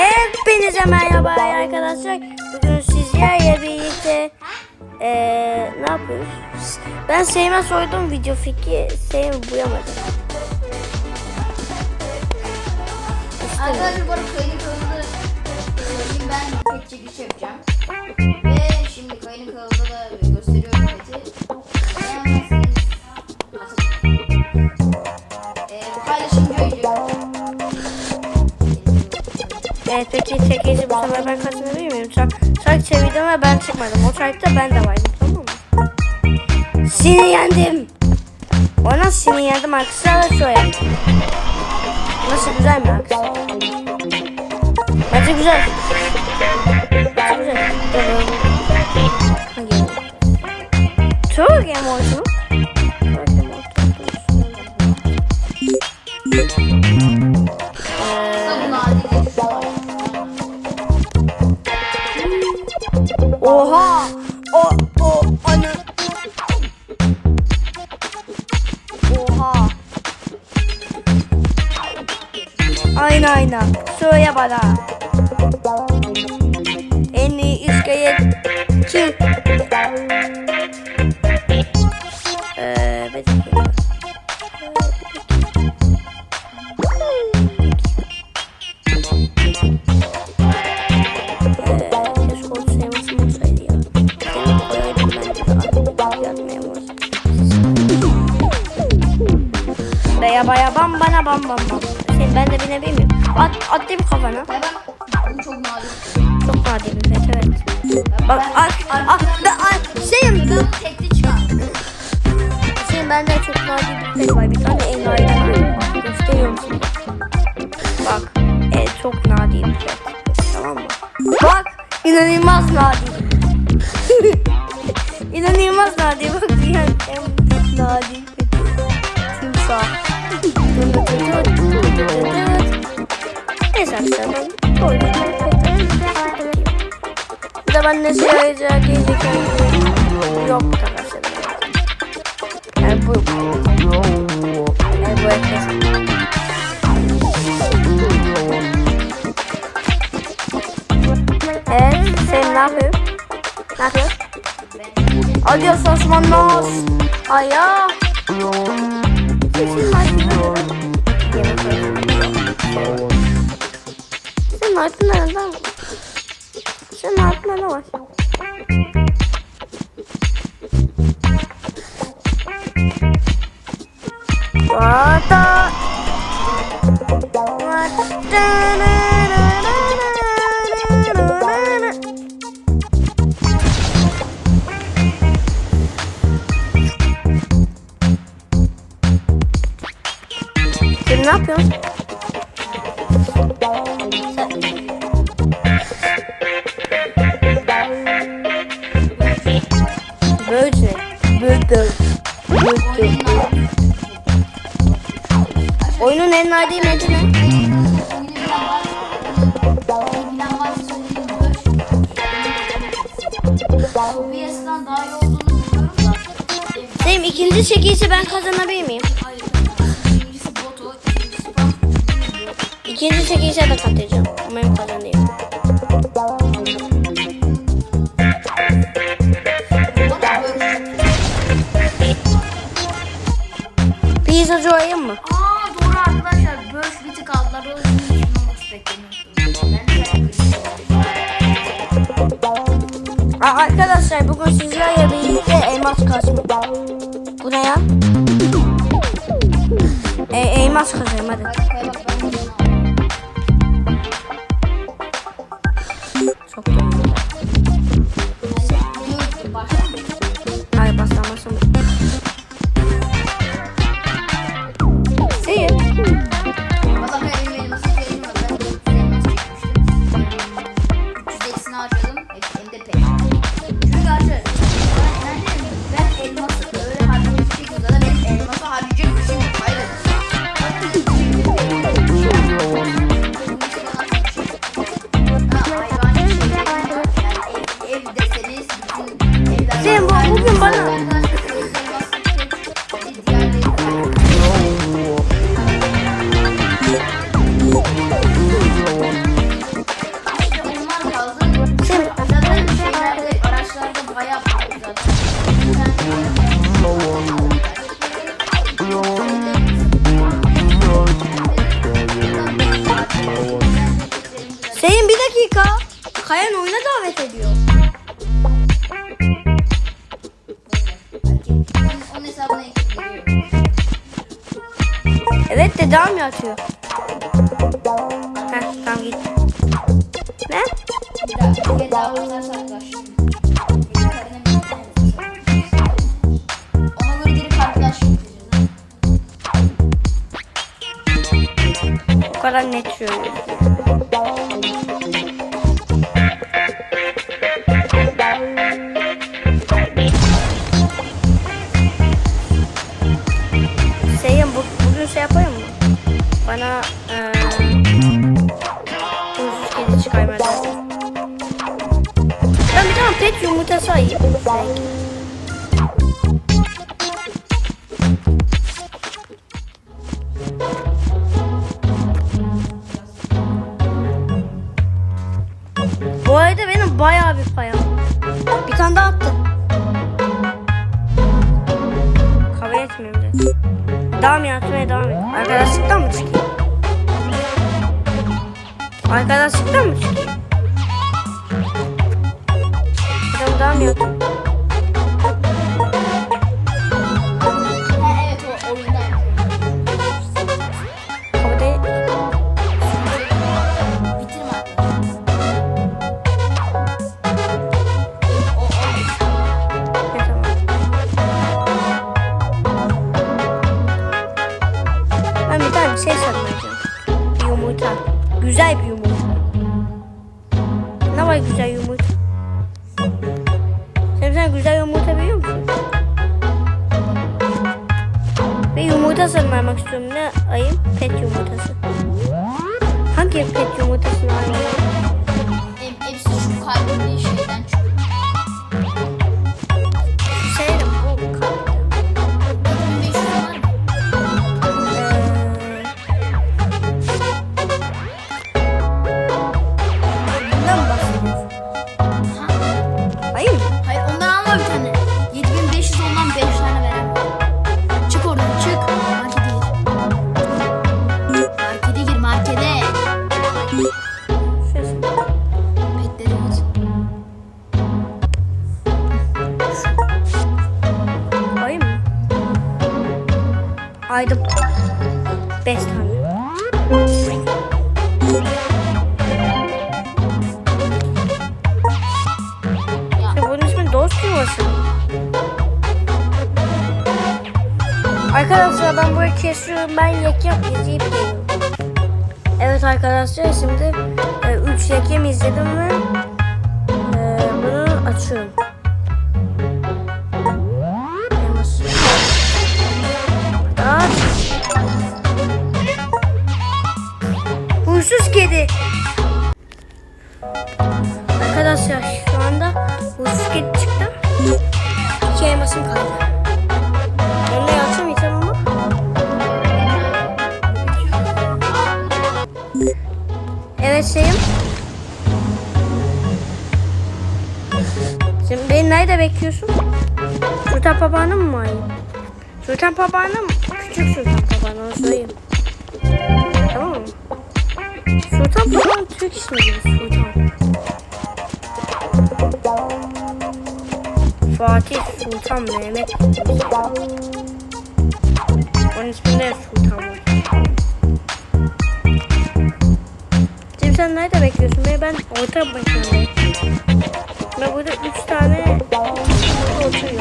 Hepinize merhaba arkadaşlar. Bugün sizlerle birlikte eee ne yapıyoruz? Ben Seyme soydum video fikri. Seyme buyamadı. Arkadaşlar bu arada kayını kanalında söyleyeyim ben pet çekiş yapacağım. Ve şimdi kayını kanalında da gösteriyorum peti. Beğenmezseniz. Ee, paylaşımcı Evet peki çekici bu ben kazanabilir miyim? Çark, çark çevirdim ve ben çıkmadım. O çarkta ben de vardım tamam mı? Seni yendim. Ona seni yendim arkadaşlar ve şöyle. Nasıl güzel mi arkadaşlar? Bence güzel. Bence güzel. Çok game oldu. Kısa Ee, bir dakika. Ben Baya baya bam bana bam bam bam. Sen ben de binebilir miyim? At, attım kafana. Ve ben bu çok nadir şey. Çok nadir bir pet evet. Bak at, at, da, at, şeyim. Bunu tekli çıkardım. Şeyim bende çok nadir bir pet var. Bir tane en nadir var. Bak gösteriyorum şimdi. Bak e, çok nadir bir pet. Tamam mı? Bak inanılmaz nadir. inanılmaz nadir. Bak dünyanın en nadir peti. Timsah. Neyse arkadaşlar ben koydum. Ben ne gelecek yok arkadaşlar. Yani bu yani bu herkes. Evet, sen ne yapıyorsun? Ne yapıyorsun? Adios Osmanos. Ay ya. Ne yapıyorsun? Böyle. Oyunun en nadir meti ne? Benim ikinci çekilişi ben kazanabilir miyim? İkinci çekilişe de katılacağım. Umarım kazanayım. Pizzacı olayım mı? Aa doğru arkadaşlar. Böş bir tık aldılar. O yüzden hiç olmak beklemiyordum. Ben de Aa, arkadaşlar bugün sizlerle birlikte elmas kasma. Bu ne ya? E, elmas kazayım hadi. Kay diário. De devam yatıyor. Heh tamam gitti. Ne? Bir daha, daha oynarsak ha. O kadar net söylüyor. Bayağı bir payım. Bir tane daha attı. Kabul etmiyorum dedi. Devam yatmaya devam et. Arkadaşlıktan mı çıkayım? Arkadaşlıktan mı çıkayım? Devam. Ha Satmak istiyorum. Ne ayım? Pet yumurtası. Hangi pet yumurtasını alayım? Arkadaşlar ben burayı kesiyorum. Ben yekem izleyip geliyorum. Evet arkadaşlar şimdi 3 yekem izledim ve e, bunu açıyorum. Aç. Huysuz kedi. Arkadaşlar şu anda bekliyorsun? Sultan Papağan'ı mı arayayım? Sultan Papağan'ı mı? Küçük Sultan Papağan'ı onu söyleyeyim. Tamam mı? Sultan Papağan Türk ismi gibi Sultan. Fatih Sultan Mehmet. Onun isminde Sultan var. Şimdi sen nerede bekliyorsun? Ben orta başındayım. Ve burada üç tane burada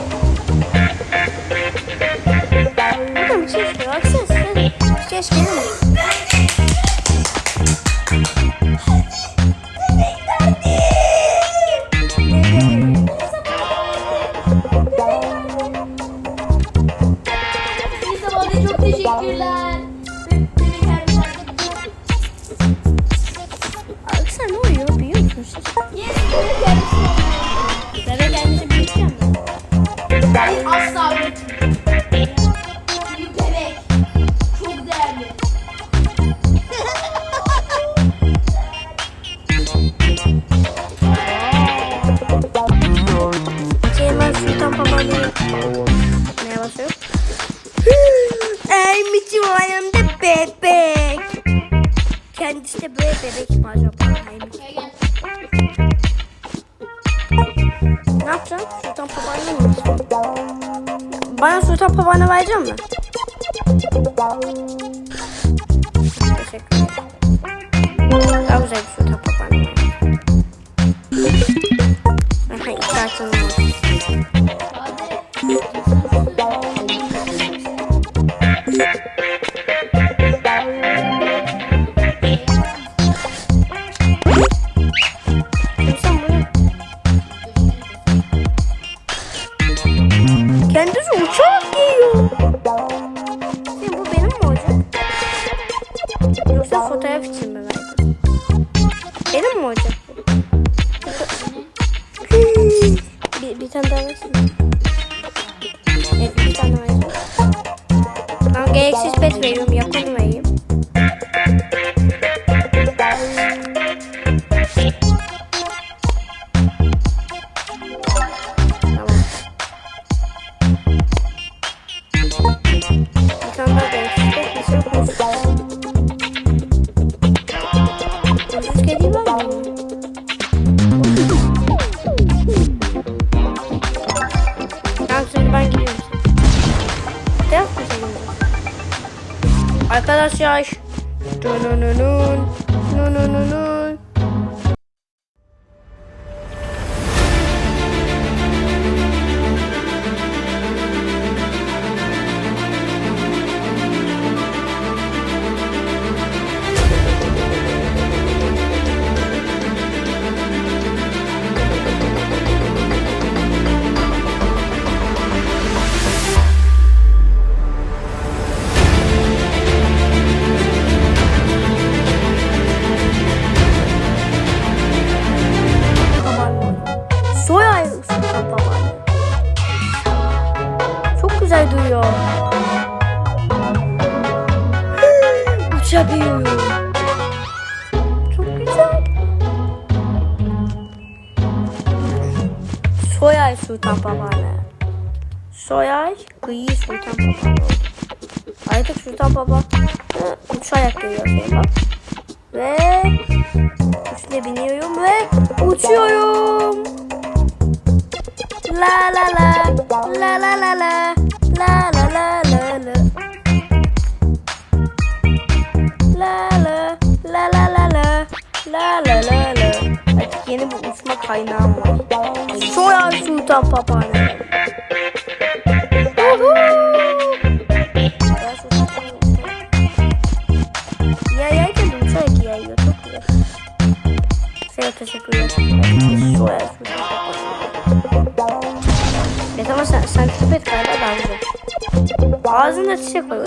Ne yapacaksın? Sultan papağanı mı yapacaksın? Bana sultan papağanı verecek mi? Teşekkür ederim. Daha güzel bir sultan Gereksiz pet veriyorum. Yakın Arkadaşlar. Dönününün. Nunununun. Soy ay sultan babaanne. Soy ay kıyı sultan babaanne oldu. Artık sultan e, uçarak geliyor sonra. Ve üstüne biniyorum ve uçuyorum. La la la la la la la la la la la la La la la la la la la la la la Artık yeni bir uçma kaynağım var. Soya Sultan Papağanı. Yayarken de uçarak yayıyor. Çok güzel. Sana teşekkürler. Soya Sultan Papağanı. Ya tamam sen, sen küçük et galiba güzel. Ağzında çiçek var